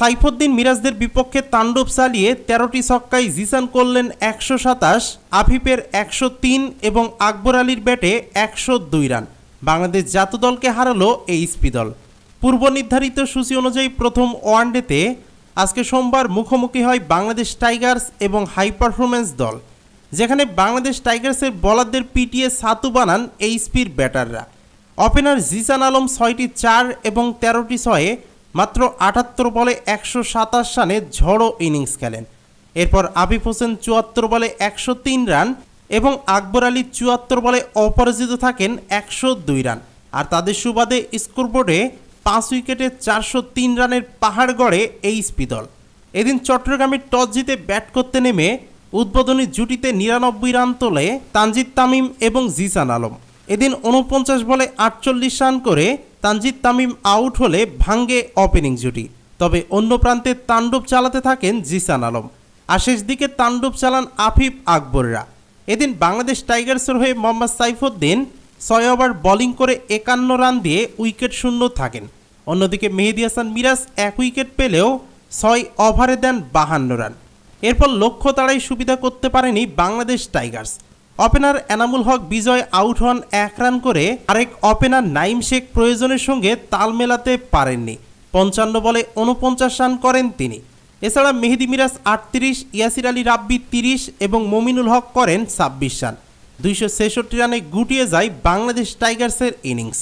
সাইফুদ্দিন মিরাজদের বিপক্ষে তাণ্ডব চালিয়ে তেরোটি ছক্কায় জিসান করলেন একশো সাতাশ, আফিফের একশো তিন এবং আকবর আলীর ব্যাটে একশো দুই রান। বাংলাদেশ জাতীয় দলকে হারালো এই স্পি দল পূর্ব নির্ধারিত সূচি অনুযায়ী প্রথম ওয়ানডেতে আজকে সোমবার মুখোমুখি হয় বাংলাদেশ টাইগার্স এবং হাই পারফরমেন্স দল, যেখানে বাংলাদেশ টাইগার্সের বলারদের পিটিয়ে সাতু বানান এই স্পির ব্যাটাররা। ওপেনার জিসান আলম ছয়টি চার এবং তেরোটি ছয়ে মাত্র আটাত্তর বলে একশো সাতাশ রানে ঝড়ো ইনিংস খেলেন। এরপর আবিফ হোসেন চুয়াত্তর বলে একশো তিন রান এবং আকবর আলী চুয়াত্তর বলে অপরাজিত থাকেন একশো দুই রান। আর তাদের সুবাদে স্কোরবোর্ডে পাঁচ উইকেটে চারশো তিন রানের পাহাড় গড়ে এই স্পি দল। এদিন চট্টগ্রামের টস জিতে ব্যাট করতে নেমে উদ্বোধনী জুটিতে নিরানব্বই রান তোলে তানজিদ তামিম এবং জিসান আলম। এদিন উনপঞ্চাশ বলে আটচল্লিশ রান করে তানজিদ তামিম আউট হলে ভাঙ্গে ওপেনিং জুটি। তবে অন্য প্রান্তে তাণ্ডব চালাতে থাকেন জিসান আলম। আর শেষ দিকে তাণ্ডব চালান আফিফ আকবররা। এদিন বাংলাদেশ টাইগার্সের হয়ে মোহাম্মদ সাইফুদ্দিন ছয় ওভার বোলিং করে একান্ন রান দিয়ে উইকেট শূন্য থাকেন। অন্যদিকে মেহেদি হাসান মিরাজ এক উইকেট পেলেও ছয় ওভারে দেন বাহান্ন রান। এরপর লক্ষ্য তাড়াই সুবিধা করতে পারেনি Bangladesh tigers. Opener Enamul Haque Bijoy out হন এক রান করে। আরেক ওপেনার নাইম শেখ প্রয়োজনের সঙ্গে তাল মেলাতে পারেননি। পঞ্চান্ন বলে উনপঞ্চাশ রান করেন তিনি। এছাড়া মেহেদি মিরাজ আটত্রিশ, ইয়াসির আলী রাব্বি তিরিশ এবং মমিনুল হক করেন ছাব্বিশ রান দুইশো ছেষট্টি রানে গুটিয়ে যায় বাংলাদেশ টাইগার্সের ইনিংস